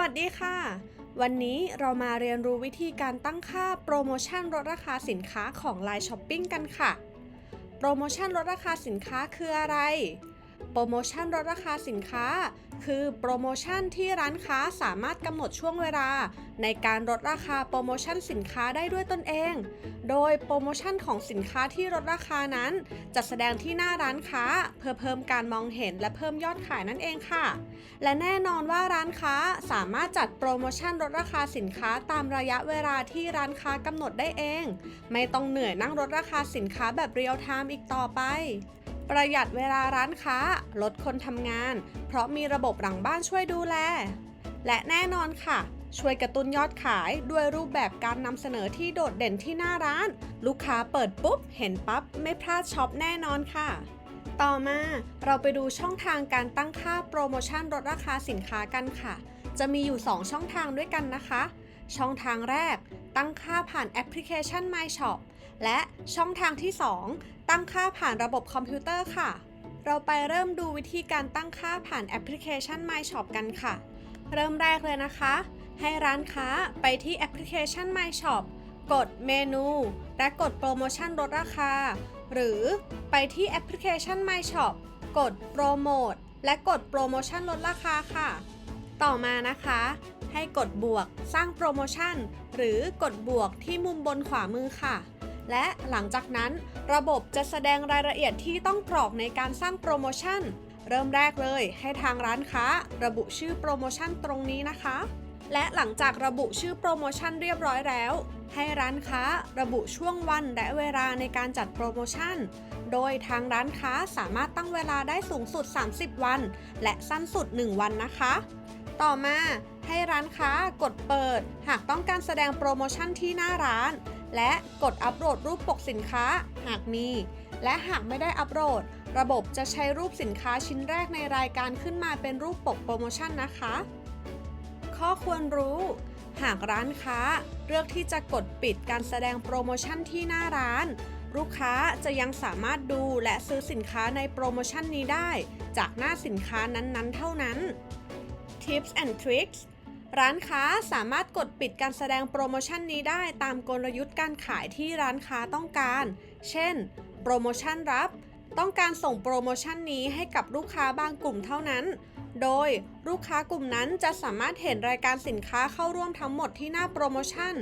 วัสดีค่ะ วันนี้เรามาเรียนรู้วิธีการตั้งค่าโปรโมชั่นลดราคาสินค้าของ Line Shopping กันค่ะ โปรโมชั่นลดราคาสินค้าคืออะไร โปรโมชั่นลดราคาสินค้า คือโปรโมชั่นที่ร้านค้าสามารถกำหนดช่วงเวลา ในการลดราคาโปรโมชั่นสินค้าได้ด้วยตนเอง โดยโปรโมชั่นของสินค้าที่ลดราคานั้นจะแสดงที่หน้าร้านค้า เพื่อเพิ่มการมองเห็นและเพิ่มยอดขายนั่นเองค่ะ และแน่นอนว่าร้านค้าสามารถจัดโปรโมชั่นลดราคาสินค้าตามระยะเวลาที่ร้านค้ากำหนดได้เอง ไม่ต้องเหนื่อยนั่งลดราคาสินค้าแบบเรียลไทม์อีกต่อไป ประหยัดเวลาร้านค้า ลดคนทำงาน เพราะมีระบบหลังบ้านช่วยดูแล และแน่นอนค่ะ ช่วยกระตุ้นยอดขายด้วยรูปแบบการนำเสนอที่โดดเด่นที่หน้าร้าน ลูกค้าเปิดปุ๊บ เห็นปั๊บ ไม่พลาดช็อปแน่นอนค่ะ ต่อมาเราไปดูช่องทางการตั้งค่าโปรโมชั่นลดราคาสินค้ากันค่ะ จะมีอยู่ 2 ช่องทางด้วยกันนะคะ ช่องทางแรกตั้งค่าผ่านแอปพลิเคชัน My Shop และช่องทางที่ 2 ตั้งค่าผ่านระบบคอมพิวเตอร์ค่ะ เราไปเริ่มดูวิธีการตั้งค่าผ่านแอปพลิเคชัน My Shop กันค่ะ เริ่มแรกเลยนะคะ ให้ร้านค้าไปที่แอปพลิเคชัน My Shop กดเมนู และกดโปรโมชั่นลดราคา หรือไปที่แอปพลิเคชัน My Shop กดโปรโมทและกดโปรโมชั่นลดราคาค่ะ ต่อมานะคะ ให้กดบวกสร้างโปรโมชั่น หรือกดบวกที่มุมบนขวามือค่ะ และหลังจากนั้นระบบจะแสดงรายละเอียดที่ต้องกรอกในการสร้างโปรโมชั่น เริ่มแรกเลยให้ทางร้านค้า ระบุชื่อโปรโมชั่นตรงนี้นะคะ และหลังจากระบุชื่อโปรโมชั่นเรียบร้อยแล้ว ให้ร้านค้าระบุช่วงวันและเวลาในการจัดโปรโมชั่น โดยทางร้านค้าสามารถตั้งเวลาได้สูงสุด 30 วัน และสั้นสุด 1 วันนะคะ ต่อมาให้ร้านค้ากดเปิด หากต้องการแสดงโปรโมชั่นที่หน้าร้าน และกดอัปโหลดรูปปกสินค้าหากมี และหากไม่ได้อัปโหลด ระบบจะใช้รูปสินค้าชิ้นแรกในรายการขึ้นมาเป็นรูปปกโปรโมชั่นนะคะ ข้อควรรู้ หากร้านค้า เลือกที่จะกดปิดการแสดงโปรโมชั่นที่หน้าร้าน ลูกค้าจะยังสามารถดูและซื้อสินค้าในโปรโมชั่นนี้ได้ จากหน้าสินค้านั้นๆ เท่านั้น Tips and Tricks ร้านค้าสามารถกดปิดการแสดงโปรโมชั่นนี้ได้ตามกลยุทธ์การขายที่ร้านค้าต้องการ เช่น โปรโมชั่นรับ ต้องการส่งโปรโมชั่นนี้ให้กับลูกค้าบางกลุ่มเท่านั้น โดยลูกค้ากลุ่มนั้นจะสามารถเห็นรายการสินค้าเข้าร่วมทั้งหมดที่หน้าโปรโมชั่น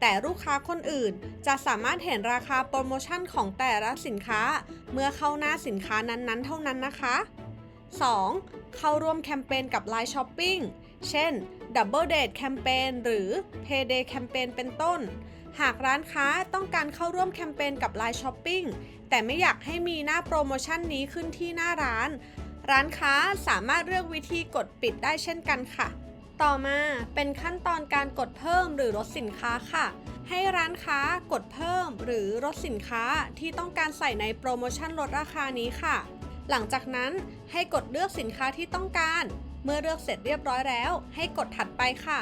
แต่ลูกค้าคนอื่นจะสามารถเห็นราคาโปรโมชั่นของแต่ละสินค้า เมื่อเข้าหน้าสินค้านั้นๆ เท่านั้นนะคะ 2. เข้าร่วมแคมเปญกับ Line Shopping เช่น Double Date Campaign หรือ Payday Campaign เป็นต้น หากร้านค้าต้องการเข้าร่วมแคมเปญกับ Line Shopping แต่ไม่อยากให้มีหน้าโปรโมชั่นนี้ขึ้นที่หน้าร้าน ร้านค้าสามารถเลือกวิธีกดปิดได้เช่นกันค่ะ ต่อมาเป็นขั้นตอนการกดเพิ่มหรือลดสินค้าค่ะ ให้ร้านค้ากดเพิ่มหรือลดสินค้าที่ต้องการใส่ในโปรโมชั่นลดราคานี้ค่ะ หลังจากนั้นให้กดเลือกสินค้าที่ต้องการ เมื่อเลือกเสร็จเรียบร้อยแล้ว ให้กดถัดไปค่ะ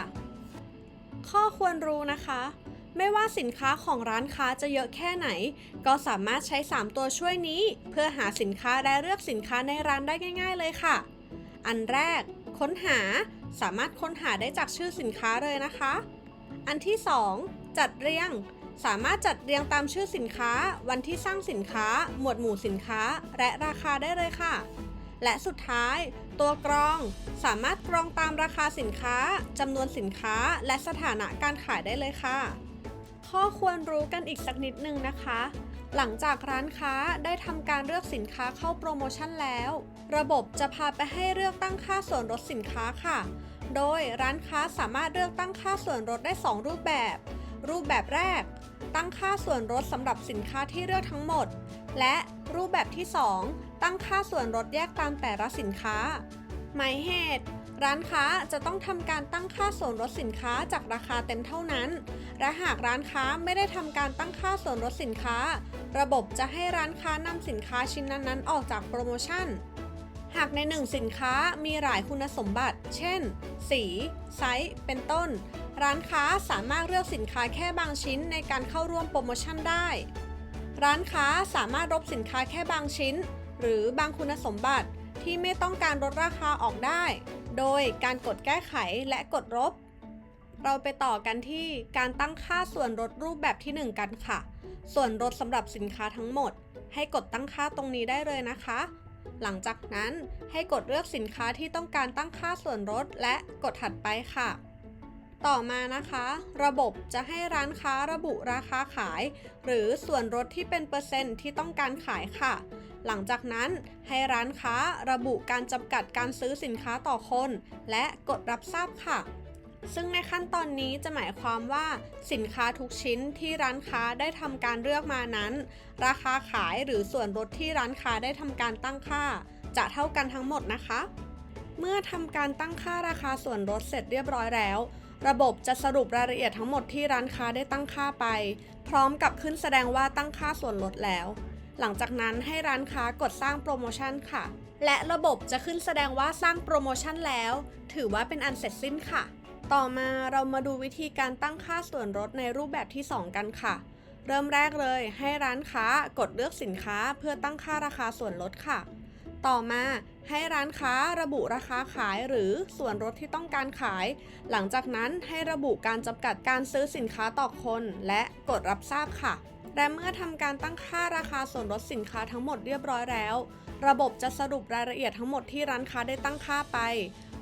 ข้อควรรู้นะคะ ไม่ว่าสินค้าของร้านค้าจะเยอะแค่ไหน ก็สามารถใช้ 3 ตัวช่วยนี้ เพื่อหาสินค้าและเลือกสินค้าในร้านได้ง่าย ๆ เลยค่ะ อันแรก ค้นหาสามารถค้นหาได้จากชื่อสินค้าเลยนะคะ อันที่ 2 จัดเรียงสามารถจัดเรียงตามชื่อสินค้า วันที่สร้างสินค้า หมวดหมู่สินค้า และราคาได้เลยค่ะ และสุดท้าย ตัวกรองสามารถกรองตามราคาสินค้าจำนวนสินค้าและสถานะการขายได้เลยค่ะ ข้อควรรู้กันอีกสักนิดนึงนะคะ หลังจากร้านค้าได้ทำการเลือกสินค้าเข้าโปรโมชั่นแล้ว ระบบจะพาไปให้เลือกตั้งค่าส่วนลดสินค้าค่ะ โดยร้านค้าสามารถเลือกตั้งค่าส่วนลดได้ 2 รูปแบบ รูปแบบแรก ตั้งค่าส่วนลดสำหรับสินค้าที่เลือกทั้งหมด และรูปแบบที่ 2 ตั้งค่าส่วนลดแยกตามแต่ละสินค้า หมายเหตุ ร้านค้าจะต้องทำการตั้งค่าส่วนลดสินค้าจากราคาเต็มเท่านั้น และหากร้านค้าไม่ได้ทำการตั้งค่าส่วนลดสินค้า ระบบจะให้ร้านค้านำสินค้าชิ้นนั้นๆ ออกจากโปรโมชั่น หากในหนึ่งสินค้ามีหลายคุณสมบัติ เช่น สี ไซส์ เป็นต้น ร้านค้าสามารถเลือกสินค้าแค่บางชิ้นในการเข้าร่วมโปรโมชั่นได้ ร้านค้าสามารถลบสินค้าแค่บางชิ้น หรือบางคุณสมบัติที่ไม่ต้องการลดราคาออกได้ โดยการกดแก้ไขและกดลบ เราไปต่อกันที่การตั้งค่าส่วนลดรูปแบบที่ 1 กันค่ะ ส่วนลดสำหรับสินค้าทั้งหมด ให้กดตั้งค่าตรงนี้ได้เลยนะคะ หลังจากนั้นให้กดเลือกสินค้าที่ต้องการตั้งค่าส่วนลดและกดถัดไปค่ะต่อมานะคะ ระบบจะให้ร้านค้าระบุราคาขาย หรือส่วนลดที่เป็นเปอร์เซ็นต์ที่ต้องการขายค่ะ หลังจากนั้นให้ร้านค้าระบุการจำกัดการซื้อสินค้าต่อคน และกดรับทราบค่ะ ซึ่งในขั้นตอนนี้จะหมายความว่าสินค้าทุกชิ้นที่ร้านค้าได้ทำการเลือกมานั้น ราคาขายหรือส่วนลดที่ร้านค้าได้ทำการตั้งค่า จะเท่ากันทั้งหมดนะคะ เมื่อทำการตั้งค่าราคาส่วนลดเสร็จเรียบร้อยแล้วระบบจะสรุปรายละเอียดทั้งหมดที่ร้านค้าได้ตั้งค่าไป พร้อมกับขึ้นแสดงว่าตั้งค่าส่วนลดแล้ว หลังจากนั้นให้ร้านค้ากดสร้างโปรโมชั่นค่ะ และระบบจะขึ้นแสดงว่าสร้างโปรโมชั่นแล้ว ถือว่าเป็นอันเสร็จสิ้นค่ะ ต่อมาเรามาดูวิธีการตั้งค่าส่วนลดในรูปแบบที่ 2 กันค่ะ เริ่มแรกเลยให้ร้านค้ากดเลือกสินค้าเพื่อตั้งค่าราคาส่วนลดค่ะ ต่อมาให้ร้านค้าระบุราคาขายหรือส่วนลดที่ต้องการขาย หลังจากนั้นให้ระบุการจำกัดการซื้อสินค้าต่อคน และกดรับทราบค่ะ และเมื่อทำการตั้งค่าราคาส่วนลดสินค้าทั้งหมดเรียบร้อยแล้ว ระบบจะสรุปรายละเอียดทั้งหมดที่ร้านค้าได้ตั้งค่าไป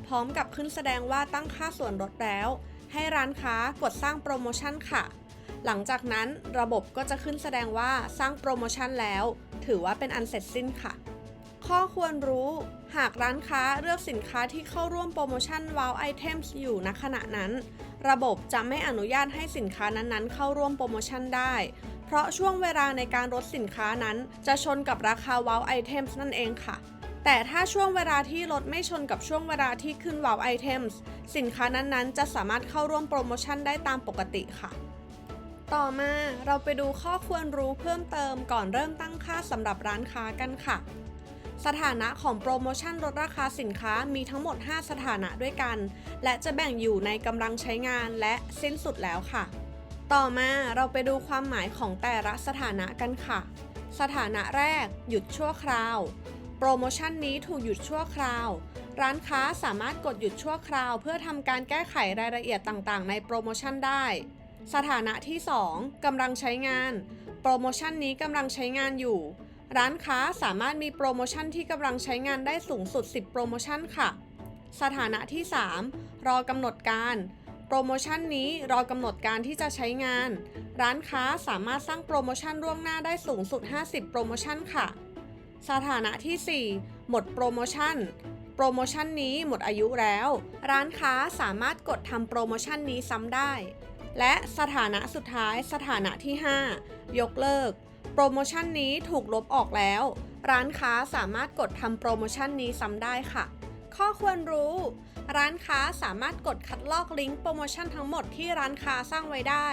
พร้อมกับขึ้นแสดงว่าตั้งค่าส่วนลดแล้ว ให้ร้านค้ากดสร้างโปรโมชั่นค่ะ หลังจากนั้นระบบก็จะขึ้นแสดงว่าสร้างโปรโมชั่นแล้ว ถือว่าเป็นอันเสร็จสิ้นค่ะ ข้อควรรู้ หากร้านค้าเลือกสินค้าที่เข้าร่วมโปรโมชั่น Wow Items อยู่ณขณะนั้น ระบบจะไม่อนุญาตให้สินค้านั้นๆ เข้าร่วมโปรโมชั่นได้ เพราะช่วงเวลาในการลดสินค้านั้น จะชนกับราคา Wow Items นั่นเองค่ะ แต่ถ้าช่วงเวลาที่ลดไม่ชนกับช่วงเวลาที่ขึ้น Wow Items สินค้านั้นๆ จะสามารถเข้าร่วมโปรโมชั่นได้ตามปกติค่ะต่อมาเราไปดูข้อควรรู้เพิ่มเติมก่อนเริ่มตั้งค่าสำหรับร้านค้ากันค่ะ สถานะของโปรโมชั่นลดราคาสินค้ามีทั้งหมด 5 สถานะด้วยกัน และจะแบ่งอยู่ในกำลังใช้งานและสิ้นสุดแล้วค่ะ ต่อมาเราไปดูความหมายของแต่ละสถานะกันค่ะ สถานะแรก หยุดชั่วคราว โปรโมชั่นนี้ถูกหยุดชั่วคราว ร้านค้าสามารถกดหยุดชั่วคราว เพื่อทำการแก้ไขรายละเอียดต่างๆ ในโปรโมชั่นได้สถานะที่ 2กำลังใช้งาน โปรโมชั่นนี้กำลังใช้งานอยู่ ร้านค้าสามารถมีโปรโมชั่นที่กำลังใช้งานได้สูงสุด 10 โปรโมชั่นค่ะ สถานะที่ 3 รอกำหนดการ โปรโมชั่นนี้รอกำหนดการที่จะใช้งาน ร้านค้าสามารถสร้างโปรโมชั่นล่วงหน้าได้สูงสุด 50 โปรโมชั่นค่ะ สถานะที่ 4 หมดโปรโมชั่น โปรโมชั่นนี้หมดอายุแล้ว ร้านค้าสามารถกดทำโปรโมชั่นนี้ซ้ำได้ และสถานะสุดท้ายสถานะที่ 5 ยกเลิก โปรโมชั่นนี้ถูกลบออกแล้ว ร้านค้าสามารถกดทำโปรโมชั่นนี้ซ้ำได้ค่ะ ข้อควรรู้ ร้านค้าสามารถกดคัดลอกลิงก์โปรโมชั่นทั้งหมดที่ร้านค้าสร้างไว้ได้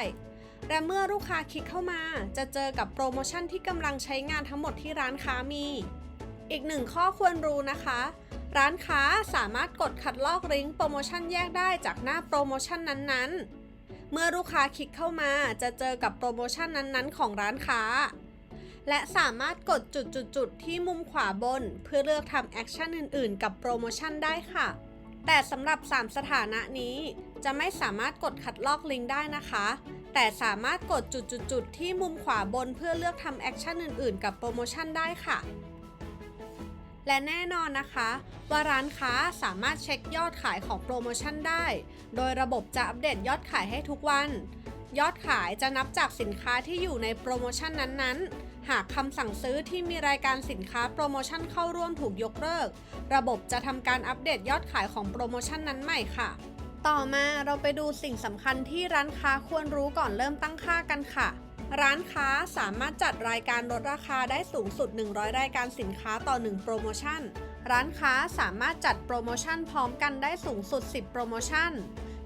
และเมื่อลูกค้าคลิกเข้ามา จะเจอกับโปรโมชั่นที่กำลังใช้งานทั้งหมดที่ร้านค้ามี อีกหนึ่งข้อควรรู้นะคะ ร้านค้าสามารถกดคัดลอกลิงก์โปรโมชั่นแยกได้จากหน้าโปรโมชั่นนั้นๆ เมื่อลูกค้าคลิกเข้ามา จะเจอกับโปรโมชั่นนั้นๆ ของร้านค้า และสามารถกดจุดๆ ที่มุมขวาบน เพื่อเลือกทำแอคชั่นอื่นๆ กับโปรโมชั่นได้ค่ะ แต่สำหรับ 3 สถานะนี้ จะไม่สามารถกดคัดลอกลิงก์ได้นะคะ แต่สามารถกดจุดๆ ที่มุมขวาบนเพื่อเลือกทำแอคชั่นอื่นๆ กับโปรโมชั่นได้ค่ะและแน่นอนนะคะ ว่าร้านค้าสามารถเช็คยอดขายของโปรโมชั่นได้ โดยระบบจะอัปเดตยอดขายให้ทุกวัน ยอดขายจะนับจากสินค้าที่อยู่ในโปรโมชั่นนั้นๆ หากคำสั่งซื้อที่มีรายการสินค้าโปรโมชั่นเข้าร่วมถูกยกเลิก ระบบจะทำการอัปเดตยอดขายของโปรโมชั่นนั้นใหม่ค่ะ ต่อมาเราไปดูสิ่งสำคัญที่ร้านค้าควรรู้ก่อนเริ่มตั้งค่ากันค่ะ ร้านค้าสามารถจัดรายการลดราคาได้สูงสุด 100 รายการสินค้าต่อ 1 โปรโมชั่น ร้านค้าสามารถจัดโปรโมชั่นพร้อมกันได้สูงสุด 10 โปรโมชั่น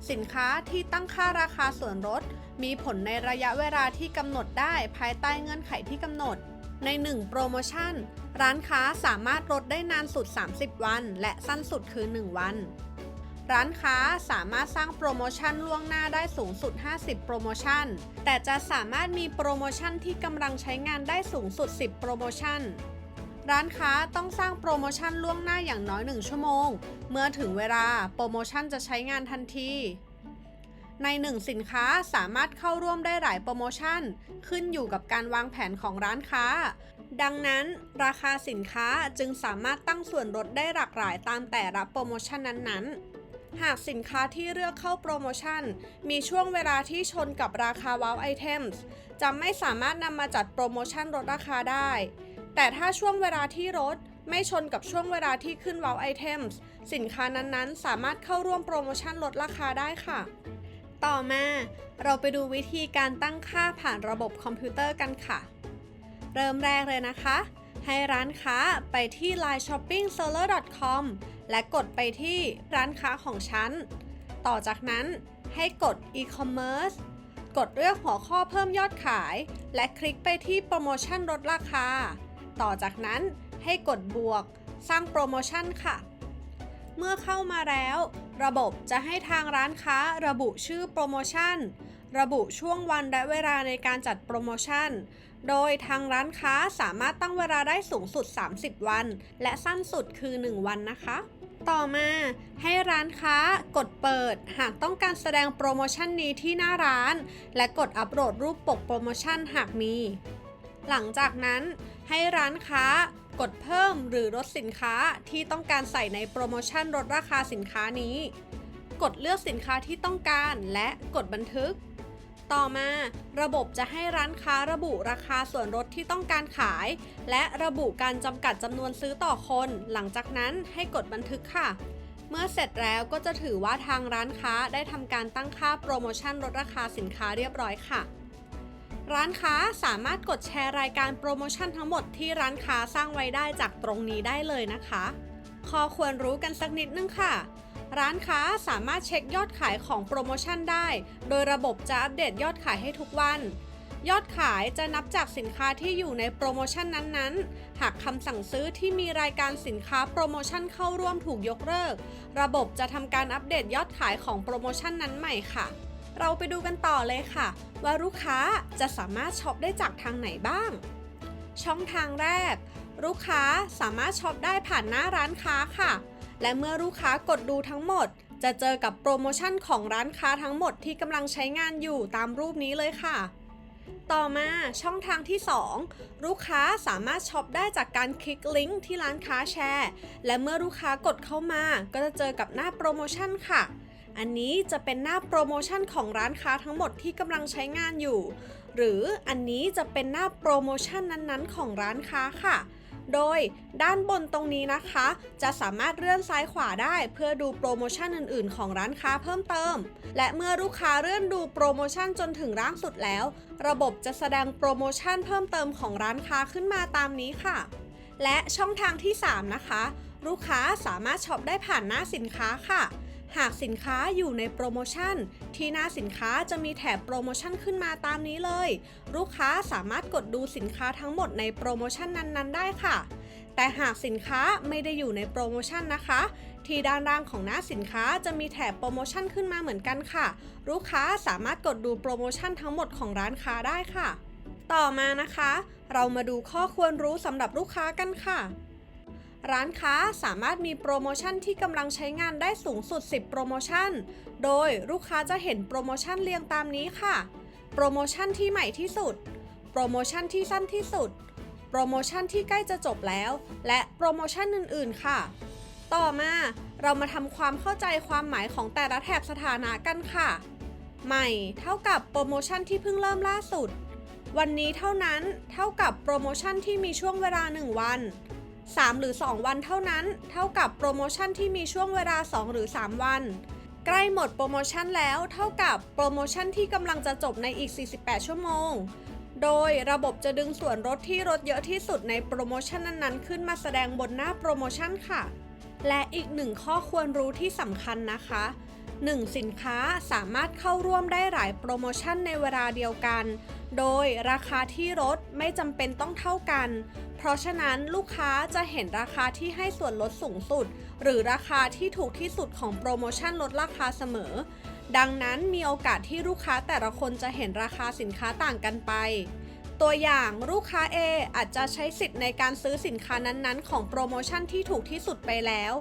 สินค้าที่ตั้งค่าราคาส่วนลด มีผลในระยะเวลาที่กำหนดได้ภายใต้เงื่อนไขที่กำหนด ใน 1 โปรโมชั่น ร้านค้าสามารถลดได้นานสุด 30 วัน และสั้นสุดคือ 1 วัน ร้านค้าสามารถสร้างโปรโมชั่นล่วงหน้าได้สูงสุด 50 โปรโมชั่น แต่จะสามารถมีโปรโมชั่นที่กำลังใช้งานได้สูงสุด 10 โปรโมชั่นร้านค้าต้องสร้างโปรโมชั่นล่วงหน้าอย่างน้อย 1 ชั่วโมง เมื่อถึงเวลาโปรโมชั่นจะใช้งานทันที ใน 1 สินค้าสามารถเข้าร่วมได้หลายโปรโมชั่น ขึ้นอยู่กับการวางแผนของร้านค้า ดังนั้น ราคาสินค้าจึงสามารถตั้งส่วนลดได้หลากหลายตามแต่ละโปรโมชั่นนั้นๆหากสินค้าที่เลือกเข้าโปรโมชั่น มีช่วงเวลาที่ชนกับราคาว้าวไอเทมส์จะไม่สามารถนำมาจัดโปรโมชั่นลดราคาได้ แต่ถ้าช่วงเวลาที่ลดไม่ชนกับช่วงเวลาที่ขึ้นว้าวไอเทมส์สินค้านั้นๆ สามารถเข้าร่วมโปรโมชั่นลดราคาได้ค่ะ ต่อมา เราไปดูวิธีการตั้งค่าผ่านระบบคอมพิวเตอร์กันค่ะ เริ่มแรกเลยนะคะ ให้ร้านค้าไปที่ line shopping seller com และกดไปที่ร้านค้าของฉัน ต่อจากนั้นให้กด e-commerce กดเลือกหัวข้อเพิ่มยอดขาย และคลิกไปที่โปรโมชั่นลดราคา ต่อจากนั้นให้กดบวก สร้างโปรโมชั่นค่ะ เมื่อเข้ามาแล้ว ระบบจะให้ทางร้านค้าระบุชื่อโปรโมชั่น ระบุช่วงวันและเวลาในการจัดโปรโมชั่น โดยทางร้านค้าสามารถตั้งเวลาได้สูงสุด 30 วัน และสั้นสุดคือ 1 วันนะคะ ต่อมาให้ร้านค้ากดเปิด หากต้องการแสดงโปรโมชั่นนี้ที่หน้าร้าน และกดอัปโหลดรูปปกโปรโมชั่นหากมี หลังจากนั้นให้ร้านค้า กดเพิ่มหรือลดสินค้าที่ต้องการใส่ในโปรโมชั่นลดราคาสินค้านี้ กดเลือกสินค้าที่ต้องการและกดบันทึก ต่อมาระบบจะให้ร้านค้าระบุราคาส่วนลดที่ต้องการขาย และระบุการจำกัดจำนวนซื้อต่อคน หลังจากนั้นให้กดบันทึกค่ะ เมื่อเสร็จแล้วก็จะถือว่าทางร้านค้าได้ทำการตั้งค่าโปรโมชั่นลดราคาสินค้าเรียบร้อยค่ะ ร้านค้าสามารถกดแชร์รายการโปรโมชั่นทั้งหมดที่ร้านค้าสร้างไว้ได้จากตรงนี้ได้เลยนะคะข้อควรรู้กันสักนิดนึงค่ะ ร้านค้าสามารถเช็คยอดขายของโปรโมชั่นได้ โดยระบบจะอัปเดตยอดขายให้ทุกวัน ยอดขายจะนับจากสินค้าที่อยู่ในโปรโมชั่นนั้นๆ หากคำสั่งซื้อที่มีรายการสินค้าโปรโมชั่นเข้าร่วมถูกยกเลิก ระบบจะทำการอัปเดตยอดขายของโปรโมชั่นนั้นใหม่ค่ะ เราไปดูกันต่อเลยค่ะ ว่าลูกค้าจะสามารถช็อปได้จากทางไหนบ้าง ช่องทางแรก ลูกค้าสามารถช็อปได้ผ่านหน้าร้านค้าค่ะ และเมื่อลูกค้ากดดูทั้งหมด จะเจอกับโปรโมชั่นของร้านค้าทั้งหมดที่กำลังใช้งานอยู่ตามรูปนี้เลยค่ะต่อมาช่องทางที่ 2 ลูกค้าสามารถช็อปได้จากการคลิกลิงก์ที่ร้านค้าแชร์ และเมื่อลูกค้ากดเข้ามาก็จะเจอกับหน้าโปรโมชั่นค่ะ อันนี้จะเป็นหน้าโปรโมชั่นของร้านค้าทั้งหมดที่กำลังใช้งานอยู่ หรืออันนี้จะเป็นหน้าโปรโมชั่นนั้นๆ ของร้านค้าค่ะโดยด้านบนตรงนี้นะคะ จะสามารถเลื่อนซ้ายขวาได้เพื่อดูโปรโมชั่นอื่นๆ ของร้านค้าเพิ่มเติม และเมื่อลูกค้าเลื่อนดูโปรโมชั่นจนถึงล่างสุดแล้ว ระบบจะแสดงโปรโมชั่นเพิ่มเติมของร้านค้าขึ้นมาตามนี้ค่ะ และช่องทางที่ 3 นะคะ ลูกค้าสามารถช็อปได้ผ่านหน้าสินค้าค่ะ หากสินค้าอยู่ในโปรโมชั่น ที่หน้าสินค้าจะมีแถบโปรโมชั่นขึ้นมาตามนี้เลย ลูกค้าสามารถกดดูสินค้าทั้งหมดในโปรโมชั่นนั้นๆ ได้ค่ะ แต่หากสินค้าไม่ได้อยู่ในโปรโมชั่นนะคะ ที่ด้านล่างของหน้าสินค้าจะมีแถบโปรโมชั่นขึ้นมาเหมือนกันค่ะ ลูกค้าสามารถกดดูโปรโมชั่นทั้งหมดของร้านค้าได้ค่ะ ต่อมานะคะ เรามาดูข้อควรรู้สำหรับลูกค้ากันค่ะ ร้านค้าสามารถมีโปรโมชั่นที่กำลังใช้งานได้สูงสุด 10 โปรโมชั่น โดยลูกค้าจะเห็นโปรโมชั่นเรียงตามนี้ค่ะ โปรโมชั่นที่ใหม่ที่สุด โปรโมชั่นที่สั้นที่สุด โปรโมชั่นที่ใกล้จะจบแล้ว และโปรโมชั่นอื่นๆ ค่ะ ต่อมาเรามาทำความเข้าใจความหมายของแต่ละแถบสถานะกันค่ะ ใหม่ เท่ากับโปรโมชั่นที่เพิ่งเริ่มล่าสุด วันนี้เท่านั้น เท่ากับโปรโมชั่นที่มีช่วงเวลา 1 วัน 3 หรือ 2 วันเท่านั้น เท่ากับโปรโมชั่นที่มีช่วงเวลา 2 หรือ 3 วัน ใกล้หมดโปรโมชั่นแล้วเท่ากับโปรโมชั่นที่กำลังจะจบในอีก 48 ชั่วโมง โดยระบบจะดึงส่วนลดที่ลดเยอะที่สุดในโปรโมชั่นนั้นๆ ขึ้นมาแสดงบนหน้าโปรโมชั่นค่ะ และอีกหนึ่งข้อควรรู้ที่สำคัญนะคะ 1 สินค้าสามารถเข้าร่วมได้หลายโปรโมชั่นในเวลาเดียวกัน โดยราคาที่ลดไม่จำเป็นต้องเท่ากัน ราะฉะนั้นลูกค้าจะเห็นราคาที่ให้ส่วนลดสูงสุด หรือราคาที่ถูกที่สุดของโปรโมชั่นลดราคาเสมอ ดังนั้นมีโอกาสที่ลูกค้าแต่ละคนจะเห็นราคาสินค้าต่างกันไป ตัวอย่างลูกค้า A อาจจะใช้สิทธิ์ในการซื้อสินค้านั้นๆ ของโปรโมชั่นที่ถูกที่สุดไปแล้ว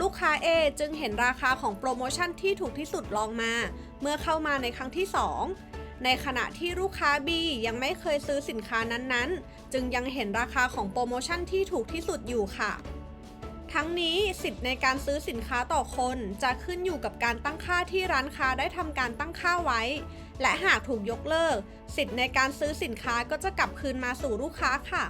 ลูกค้า A จึงเห็นราคาของโปรโมชั่นที่ถูกที่สุดลองมา เมื่อเข้ามาในครั้งที่ 2 ในขณะที่ลูกค้า B ยังไม่เคยซื้อสินค้านั้นๆ จึงยังเห็นราคาของโปรโมชั่นที่ถูกที่สุดอยู่ค่ะ ทั้งนี้สิทธิ์ในการซื้อสินค้าต่อคน จะขึ้นอยู่กับการตั้งค่าที่ร้านค้าได้ทำการตั้งค่าไว้ และหากถูกยกเลิก สิทธิ์ในการซื้อสินค้าก็จะกลับคืนมาสู่ลูกค้าค่ะ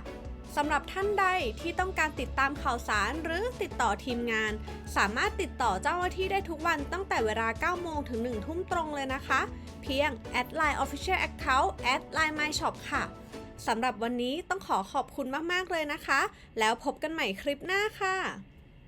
สำหรับท่านใดที่ต้องการติดตามข่าวสารหรือติดต่อทีมงาน สามารถติดต่อเจ้าหน้าที่ได้ทุกวันตั้งแต่เวลา 9 โมงถึง 1 ทุ่มตรงเลยนะคะ เพียง add line official account add line my shop ค่ะ สำหรับวันนี้ต้องขอขอบคุณมาก ๆ เลยนะคะ แล้วพบกันใหม่คลิปหน้าค่ะ